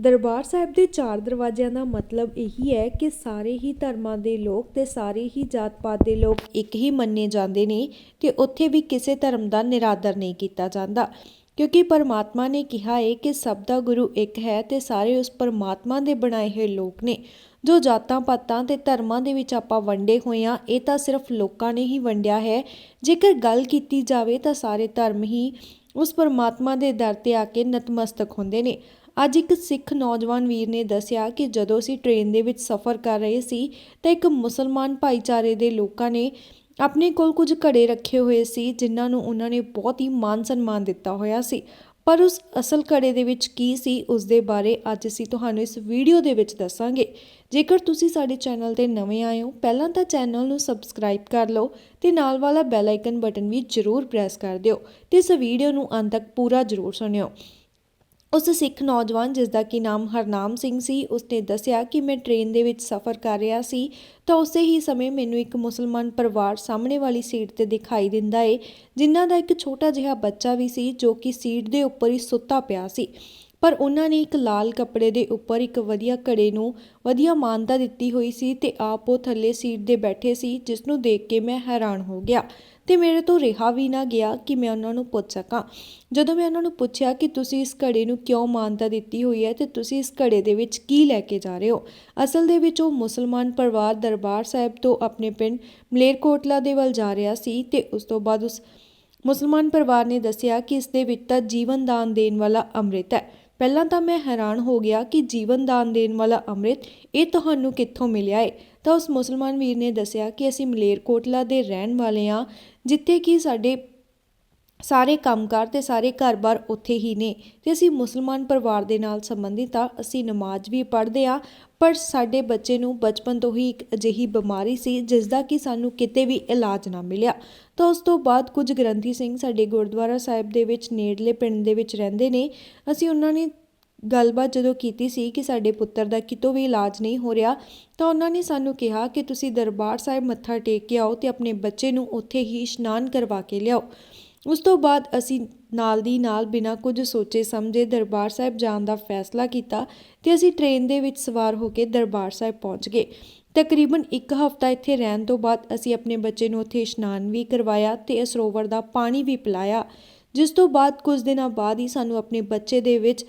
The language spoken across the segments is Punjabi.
ਦਰਬਾਰ ਸਾਹਿਬ ਦੇ ਚਾਰ ਦਰਵਾਜ਼ਿਆਂ ਦਾ ਮਤਲਬ ਇਹੀ ਹੈ ਕਿ ਸਾਰੇ ਹੀ ਧਰਮਾਂ ਦੇ ਲੋਕ ਤੇ ਸਾਰੇ ਹੀ ਜਾਤ-ਪਾਤ ਦੇ ਲੋਕ ਇੱਕ ਹੀ ਮੰਨੇ ਜਾਂਦੇ ਨੇ ਤੇ ਉੱਥੇ ਵੀ ਕਿਸੇ ਧਰਮ ਦਾ ਨਿਰਾਦਰ ਨਹੀਂ ਕੀਤਾ ਜਾਂਦਾ। ਕਿਉਂਕਿ ਪਰਮਾਤਮਾ ਨੇ ਕਿਹਾ ਹੈ ਕਿ ਸਭ ਦਾ ਗੁਰੂ ਇੱਕ ਹੈ ਤੇ ਸਾਰੇ ਉਸ ਪਰਮਾਤਮਾ ਦੇ ਬਣਾਏ ਹੋਏ ਲੋਕ ਨੇ। ਜੋ ਜਾਤਾਂ ਪਾਤਾਂ ਤੇ ਧਰਮਾਂ ਦੇ ਵਿੱਚ ਆਪਾਂ ਵੰਡੇ ਹੋਏ ਆ ਇਹ ਤਾਂ ਸਿਰਫ ਲੋਕਾਂ ਨੇ ਹੀ ਵੰਡਿਆ ਹੈ। ਜੇਕਰ ਗੱਲ ਕੀਤੀ ਜਾਵੇ ਤਾਂ ਸਾਰੇ ਧਰਮ ਹੀ ਉਸ ਪਰਮਾਤਮਾ ਦੇ ਦਰ ਤੇ ਆ ਕੇ ਨਤਮਸਤਕ ਹੁੰਦੇ ਨੇ। ਅੱਜ ਇੱਕ ਸਿੱਖ ਨੌਜਵਾਨ ਵੀਰ ਨੇ ਦੱਸਿਆ ਕਿ ਜਦੋਂ ਅਸੀਂ ਟ੍ਰੇਨ ਦੇ ਵਿੱਚ ਸਫ਼ਰ ਕਰ ਰਹੇ ਸੀ, ਤਾਂ ਇੱਕ ਮੁਸਲਮਾਨ ਭਾਈਚਾਰੇ ਦੇ ਲੋਕਾਂ ਨੇ ਆਪਣੇ ਕੋਲ ਕੁਝ ਘੜੇ ਰੱਖੇ ਹੋਏ ਸੀ, ਜਿਨ੍ਹਾਂ ਨੂੰ ਉਹਨਾਂ ਨੇ ਬਹੁਤ ਹੀ ਮਾਨ ਸਨਮਾਨ ਦਿੱਤਾ ਹੋਇਆ ਸੀ। ਪਰ ਉਸ ਅਸਲ ਘੜੇ ਦੇ ਵਿੱਚ ਕੀ ਸੀ, ਉਸ ਦੇ ਬਾਰੇ ਅੱਜ ਅਸੀਂ ਤੁਹਾਨੂੰ ਇਸ ਵੀਡੀਓ ਦੇ ਵਿੱਚ ਦੱਸਾਂਗੇ। ਜੇਕਰ ਤੁਸੀਂ ਸਾਡੇ ਚੈਨਲ ਤੇ ਨਵੇਂ ਆਏ ਹੋ, ਪਹਿਲਾਂ ਤਾਂ ਚੈਨਲ ਨੂੰ ਸਬਸਕ੍ਰਾਈਬ ਕਰ ਲਓ ਤੇ ਨਾਲ ਵਾਲਾ ਬੈਲ ਆਈਕਨ ਬਟਨ ਵੀ ਜ਼ਰੂਰ ਪ੍ਰੈਸ ਕਰ ਦਿਓ ਤੇ ਇਸ ਵੀਡੀਓ ਨੂੰ ਅੰਤ ਤੱਕ ਪੂਰਾ ਜ਼ਰੂਰ ਸੁਣਿਓ। ਉਸ ਸਿੱਖ ਨੌਜਵਾਨ, ਜਿਸ ਦਾ ਕੀ ਨਾਮ ਹਰਨਾਮ ਸਿੰਘ ਸੀ, ਉਸਨੇ ਦੱਸਿਆ ਕਿ ਮੈਂ ਟ੍ਰੇਨ ਦੇ ਵਿੱਚ ਸਫ਼ਰ ਕਰ ਰਿਹਾ ਸੀ, ਤਾਂ ਉਸੇ ਹੀ ਸਮੇਂ ਮੈਨੂੰ ਇੱਕ ਮੁਸਲਮਾਨ ਪਰਿਵਾਰ ਸਾਹਮਣੇ ਵਾਲੀ ਸੀਟ ਤੇ ਦਿਖਾਈ ਦਿੰਦਾ ਏ, ਜਿਨ੍ਹਾਂ ਦਾ ਇੱਕ ਛੋਟਾ ਜਿਹਾ ਬੱਚਾ ਵੀ ਸੀ, ਜੋ ਕਿ ਸੀਟ ਦੇ ਉੱਪਰ ਹੀ ਸੁੱਤਾ ਪਿਆ ਸੀ। ਪਰ ਉਹਨਾਂ ਨੇ ਇੱਕ ਲਾਲ ਕੱਪੜੇ ਦੇ ਉੱਪਰ ਇੱਕ ਵਧੀਆ ਘੜੇ ਨੂੰ ਵਧੀਆ ਮਾਨਤਾ ਦਿੱਤੀ ਹੋਈ ਸੀ ਤੇ ਆਪ ਉਹ ਥੱਲੇ ਸੀਟ ਦੇ ਬੈਠੇ ਸੀ ਜਿਸ ਨੂੰ ਦੇਖ ਕੇ ਮੈਂ ਹੈਰਾਨ ਹੋ ਗਿਆ। ਤੇ ਮੇਰੇ ਤੋਂ ਰਿਹਾ ਵੀ ਨਾ ਗਿਆ ਕਿ ਮੈਂ ਉਹਨਾਂ ਨੂੰ ਪੁੱਛ ਸਕਾਂ। ਜਦੋਂ ਮੈਂ ਉਹਨਾਂ ਨੂੰ ਪੁੱਛਿਆ ਕਿ ਤੁਸੀਂ ਇਸ ਘੜੇ ਨੂੰ ਕਿਉਂ ਮਾਨਤਾ ਦਿੱਤੀ ਹੋਈ ਹੈ ਤੇ ਤੁਸੀਂ ਇਸ ਘੜੇ ਦੇ ਵਿੱਚ ਕੀ ਲੈ ਕੇ ਜਾ ਰਹੇ ਹੋ? ਅਸਲ ਦੇ ਵਿੱਚ ਉਹ ਮੁਸਲਮਾਨ ਪਰਿਵਾਰ ਦਰਬਾਰ ਸਾਹਿਬ ਤੋਂ ਆਪਣੇ ਪਿੰਡ ਮਲੇਰਕੋਟਲਾ ਦੇ ਵੱਲ ਜਾ ਰਿਹਾ ਸੀ ਤੇ ਉਸ ਤੋਂ ਬਾਅਦ ਉਸ ਮੁਸਲਮਾਨ ਪਰਿਵਾਰ ਨੇ ਦੱਸਿਆ ਕਿ ਇਸ ਦੇ ਵਿੱਚ ਤਾਂ ਜੀਵਨ ਦਾਨ ਦੇਣ ਵਾਲਾ ਅੰਮ੍ਰਿਤ ਹੈ। ਪਹਿਲਾਂ ਤਾਂ ਮੈਂ ਹੈਰਾਨ ਹੋ ਗਿਆ ਕਿ ਜੀਵਨ ਦਾਨ ਦੇਣ ਵਾਲਾ ਅੰਮ੍ਰਿਤ ਇਹ ਤੁਹਾਨੂੰ ਕਿੱਥੋਂ ਮਿਲਿਆ ਏ? ਤਾਂ ਉਸ ਮੁਸਲਮਾਨ ਵੀਰ ਨੇ ਦੱਸਿਆ ਕਿ ਅਸੀਂ ਮਲੇਰਕੋਟਲਾ ਦੇ ਰਹਿਣ ਵਾਲੇ ਹਾਂ, ਜਿੱਥੇ ਕਿ ਸਾਡੇ ਸਾਰੇ ਕੰਮਕਾਰ ਅਤੇ ਸਾਰੇ ਘਰ-ਬਾਰ ਉੱਥੇ ਹੀ ਨੇ ਅਤੇ ਅਸੀਂ ਮੁਸਲਮਾਨ ਪਰਿਵਾਰ ਦੇ ਨਾਲ ਸੰਬੰਧਿਤ ਹਾਂ ਅਸੀਂ ਨਮਾਜ਼ ਵੀ ਪੜ੍ਹਦੇ ਹਾਂ ਪਰ ਸਾਡੇ ਬੱਚੇ ਨੂੰ ਬਚਪਨ ਤੋਂ ਹੀ ਇੱਕ ਅਜਿਹੀ ਬਿਮਾਰੀ ਸੀ ਜਿਸ ਦਾ ਕਿ ਸਾਨੂੰ ਕਿਤੇ ਵੀ ਇਲਾਜ ਨਾ ਮਿਲਿਆ। ਤਾਂ ਉਸ ਤੋਂ ਬਾਅਦ ਕੁਝ ਗ੍ਰੰਥੀ ਸਿੰਘ ਸਾਡੇ ਗੁਰਦੁਆਰਾ ਸਾਹਿਬ ਦੇ ਵਿੱਚ ਨੇੜਲੇ ਪਿੰਡ ਦੇ ਵਿੱਚ ਰਹਿੰਦੇ ਨੇ। ਅਸੀਂ ਉਹਨਾਂ ਨੇ ਗੱਲਬਾਤ ਜਦੋਂ ਕੀਤੀ ਸੀ ਕਿ ਸਾਡੇ ਪੁੱਤਰ ਦਾ ਕਿਤੋਂ ਵੀ ਇਲਾਜ ਨਹੀਂ ਹੋ ਰਿਹਾ, ਤਾਂ ਉਹਨਾਂ ਨੇ ਸਾਨੂੰ ਕਿਹਾ ਕਿ ਤੁਸੀਂ ਦਰਬਾਰ ਸਾਹਿਬ ਮੱਥਾ ਟੇਕ ਕੇ ਆਓ ਤੇ ਆਪਣੇ ਬੱਚੇ ਨੂੰ ਉੱਥੇ ਹੀ ਇਸ਼ਨਾਨ ਕਰਵਾ ਕੇ ਲਿਆਓ। ਉਸ ਤੋਂ ਬਾਅਦ ਅਸੀਂ ਨਾਲ ਦੀ ਨਾਲ ਬਿਨਾਂ ਕੁਝ ਸੋਚੇ ਸਮਝੇ ਦਰਬਾਰ ਸਾਹਿਬ ਜਾਣ ਦਾ ਫੈਸਲਾ ਕੀਤਾ ਤੇ ਅਸੀਂ ਟ੍ਰੇਨ ਦੇ ਵਿੱਚ ਸਵਾਰ ਹੋ ਕੇ ਦਰਬਾਰ ਸਾਹਿਬ ਪਹੁੰਚ ਗਏ। ਤਕਰੀਬਨ 1 ਹਫ਼ਤਾ ਇੱਥੇ ਰਹਿਣ ਤੋਂ ਬਾਅਦ ਅਸੀਂ ਆਪਣੇ ਬੱਚੇ ਨੂੰ ਉੱਥੇ ਇਸ਼ਨਾਨ ਵੀ ਕਰਵਾਇਆ ਤੇ ਸਰੋਵਰ ਦਾ ਪਾਣੀ ਵੀ ਪਿਲਾਇਆ। ਜਿਸ ਤੋਂ ਬਾਅਦ ਕੁਝ ਦਿਨਾਂ ਬਾਅਦ ਹੀ ਸਾਨੂੰ ਆਪਣੇ ਬੱਚੇ ਦੇ ਵਿੱਚ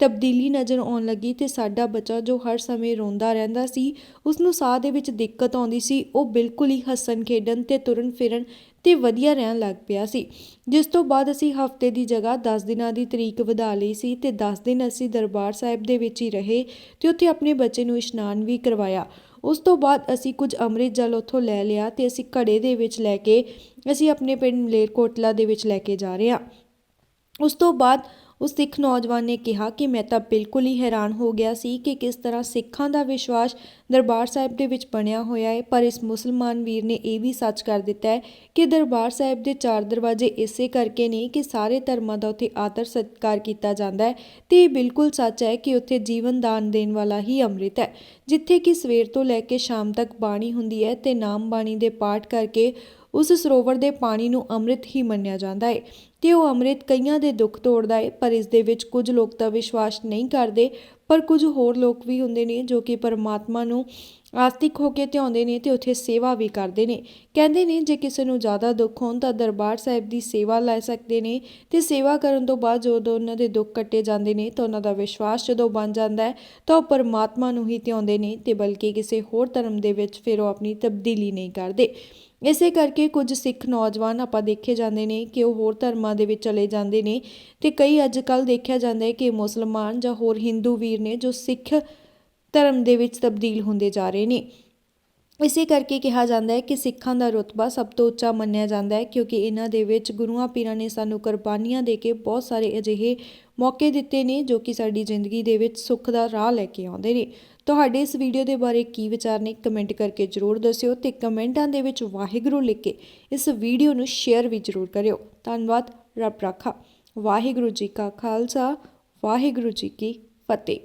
ਤਬਦੀਲੀ ਨਜ਼ਰ ਆਉਣ ਲੱਗੀ ਤੇ ਸਾਡਾ ਬੱਚਾ ਜੋ ਹਰ ਸਮੇਂ ਰੋਂਦਾ ਰਹਿੰਦਾ ਸੀ ਉਸ ਨੂੰ ਸਾਹ ਦੇ ਵਿੱਚ ਦਿੱਕਤ ਆਉਂਦੀ ਸੀ, ਉਹ ਬਿਲਕੁਲ ਹੀ ਹੱਸਣ, ਖੇਡਣ ਤੇ ਤੁਰਨ ਫਿਰਨ ਤੇ ਵਧੀਆ ਰਹਿਣ ਲੱਗ ਪਿਆ ਸੀ। ਜਿਸ ਤੋਂ ਬਾਅਦ ਅਸੀਂ ਹਫ਼ਤੇ ਦੀ ਜਗ੍ਹਾ 10 ਦਿਨਾਂ ਦੀ ਤਰੀਕ ਵਧਾ ਲਈ ਸੀ ਤੇ 10 ਦਿਨ ਅਸੀਂ ਦਰਬਾਰ ਸਾਹਿਬ ਦੇ ਵਿੱਚ ਹੀ ਰਹੇ ਤੇ ਉੱਥੇ ਆਪਣੇ ਬੱਚੇ ਨੂੰ ਇਸ਼ਨਾਨ ਵੀ ਕਰਵਾਇਆ। ਉਸ ਤੋਂ ਬਾਅਦ ਅਸੀਂ ਕੁਝ ਅੰਮ੍ਰਿਤ ਜਲ ਉੱਥੋਂ ਲੈ ਲਿਆ ਤੇ ਅਸੀਂ ਘੜੇ ਦੇ ਵਿੱਚ ਲੈ ਕੇ ਅਸੀਂ ਆਪਣੇ ਪਿੰਡ ਮਲੇਰਕੋਟਲਾ ਦੇ ਵਿੱਚ ਲੈ ਕੇ ਜਾ ਰਹੇ ਹਾਂ। ਉਸ ਤੋਂ ਬਾਅਦ ਉਸ ਸਿੱਖ ਨੌਜਵਾਨ ਨੇ ਕਿਹਾ ਕਿ ਮੈਂ ਤਾਂ ਬਿਲਕੁਲ ਹੀ ਹੈਰਾਨ ਹੋ ਗਿਆ ਸੀ ਕਿ ਕਿਸ ਤਰ੍ਹਾਂ ਸਿੱਖਾਂ ਦਾ ਵਿਸ਼ਵਾਸ ਦਰਬਾਰ ਸਾਹਿਬ ਦੇ ਵਿੱਚ ਬਣਿਆ ਹੋਇਆ ਹੈ। ਪਰ ਇਸ ਮੁਸਲਮਾਨ ਵੀਰ ਨੇ ਇਹ ਵੀ ਸੱਚ ਕਰ ਦਿੱਤਾ ਹੈ ਕਿ ਦਰਬਾਰ ਸਾਹਿਬ ਦੇ ਚਾਰ ਦਰਵਾਜ਼ੇ ਇਸੇ ਕਰਕੇ ਨੇ ਕਿ ਸਾਰੇ ਧਰਮਾਂ ਦਾ ਉੱਥੇ ਆਦਰ ਸਤਿਕਾਰ ਕੀਤਾ ਜਾਂਦਾ ਹੈ ਤੇ ਇਹ ਬਿਲਕੁਲ ਸੱਚ ਹੈ ਕਿ ਉੱਥੇ ਜੀਵਨ ਦਾਨ ਦੇਣ ਵਾਲਾ ਹੀ ਅੰਮ੍ਰਿਤ ਹੈ। ਜਿੱਥੇ ਕਿ ਸਵੇਰ ਤੋਂ ਲੈ ਕੇ ਸ਼ਾਮ ਤੱਕ ਬਾਣੀ ਹੁੰਦੀ ਹੈ ਤੇ ਨਾਮ ਬਾਣੀ ਦੇ ਪਾਠ ਕਰਕੇ ਉਸ ਸਰੋਵਰ ਦੇ ਪਾਣੀ ਨੂੰ ਅੰਮ੍ਰਿਤ ਹੀ ਮੰਨਿਆ ਜਾਂਦਾ ਹੈ ਤੇ ਉਹ ਅੰਮ੍ਰਿਤ ਕਈਆਂ ਦੇ ਦੁੱਖ ਤੋੜਦਾ ਹੈ ਪਰ ਇਸ ਦੇ ਵਿੱਚ ਕੁਝ ਲੋਕ ਤਾਂ ਵਿਸ਼ਵਾਸ ਨਹੀਂ ਕਰਦੇ, ਪਰ ਕੁਝ ਹੋਰ ਲੋਕ ਵੀ ਹੁੰਦੇ ਨੇ ਜੋ ਕਿ ਪਰਮਾਤਮਾ ਨੂੰ ਆਸਤਿਕ ਹੋ ਕੇ ਧਿਆਉਂਦੇ ਨੇ ਤੇ ਉੱਥੇ ਸੇਵਾ ਵੀ ਕਰਦੇ ਨੇ। ਕਹਿੰਦੇ ਨੇ, ਜੇ ਕਿਸੇ ਨੂੰ ਜ਼ਿਆਦਾ ਦੁੱਖ ਹੋਣ ਤਾਂ ਦਰਬਾਰ ਸਾਹਿਬ ਦੀ ਸੇਵਾ ਲੈ ਸਕਦੇ ਨੇ ਤੇ ਸੇਵਾ ਕਰਨ ਤੋਂ ਬਾਅਦ ਜਦੋਂ ਉਹਨਾਂ ਦੇ ਦੁੱਖ ਕੱਟੇ ਜਾਂਦੇ ਨੇ ਤਾਂ ਉਹਨਾਂ ਦਾ ਵਿਸ਼ਵਾਸ ਜਦੋਂ ਬਣ ਜਾਂਦਾ ਹੈ ਤਾਂ ਉਹ ਪਰਮਾਤਮਾ ਨੂੰ ਹੀ ਧਿਆਉਂਦੇ ਨੇ ਤੇ ਬਲਕਿ ਕਿਸੇ ਹੋਰ ਧਰਮ ਦੇ ਵਿੱਚ ਫਿਰ ਉਹ ਆਪਣੀ ਤਬਦੀਲੀ ਨਹੀਂ ਕਰਦੇ। ਇਸੇ ਕਰਕੇ ਕੁਝ ਸਿੱਖ ਨੌਜਵਾਨ ਆਪਾਂ ਦੇਖੇ ਜਾਂਦੇ ਨੇ ਕਿ ਉਹ ਹੋਰ ਧਰਮਾਂ ਦੇ ਵਿੱਚ ਚਲੇ ਜਾਂਦੇ ਨੇ ਤੇ ਕਈ ਅੱਜ ਕੱਲ ਦੇਖਿਆ ਜਾਂਦਾ ਹੈ ਕਿ ਮੁਸਲਮਾਨ ਜਾਂ ਹੋਰ ਹਿੰਦੂ ਵੀਰ ਨੇ ਜੋ ਸਿੱਖ ਧਰਮ ਦੇ ਵਿੱਚ ਤਬਦੀਲ ਹੁੰਦੇ ਜਾ ਰਹੇ ਨੇ। ਇਸੇ ਕਰਕੇ ਕਿਹਾ ਜਾਂਦਾ ਹੈ ਕਿ ਸਿੱਖਾਂ ਦਾ ਰੁਤਬਾ ਸਭ ਤੋਂ ਉੱਚਾ ਮੰਨਿਆ ਜਾਂਦਾ ਹੈ, ਕਿਉਂਕਿ ਇਹਨਾਂ ਦੇ ਵਿੱਚ ਗੁਰੂਆਂ ਪੀਰਾਂ ਨੇ ਸਾਨੂੰ ਕੁਰਬਾਨੀਆਂ ਦੇ ਕੇ ਬਹੁਤ ਸਾਰੇ ਅਜਿਹੇ ਮੌਕੇ ਦਿੱਤੇ ਨੇ ਜੋ ਕਿ ਸਾਡੀ ਜ਼ਿੰਦਗੀ ਦੇ ਵਿੱਚ ਸੁੱਖ ਦਾ ਰਾਹ ਲੈ ਕੇ ਆਉਂਦੇ ਨੇ। ਤੁਹਾਡੇ ਇਸ ਵੀਡੀਓ ਦੇ ਬਾਰੇ ਕੀ ਵਿਚਾਰ ਨੇ, ਕਮੈਂਟ ਕਰਕੇ ਜਰੂਰ ਦੱਸਿਓ ਤੇ ਕਮੈਂਟਾਂ ਦੇ ਵਿੱਚ ਵਾਹਿਗੁਰੂ ਲਿਖ ਕੇ ਇਸ ਵੀਡੀਓ ਨੂੰ ਸ਼ੇਅਰ ਵੀ ਜਰੂਰ ਕਰਿਓ। ਧੰਨਵਾਦ, ਰੱਬ ਰਾਖਾ। ਵਾਹਿਗੁਰੂ ਜੀ ਕਾ ਖਾਲਸਾ, ਵਾਹਿਗੁਰੂ ਜੀ ਕੀ ਫਤਿਹ।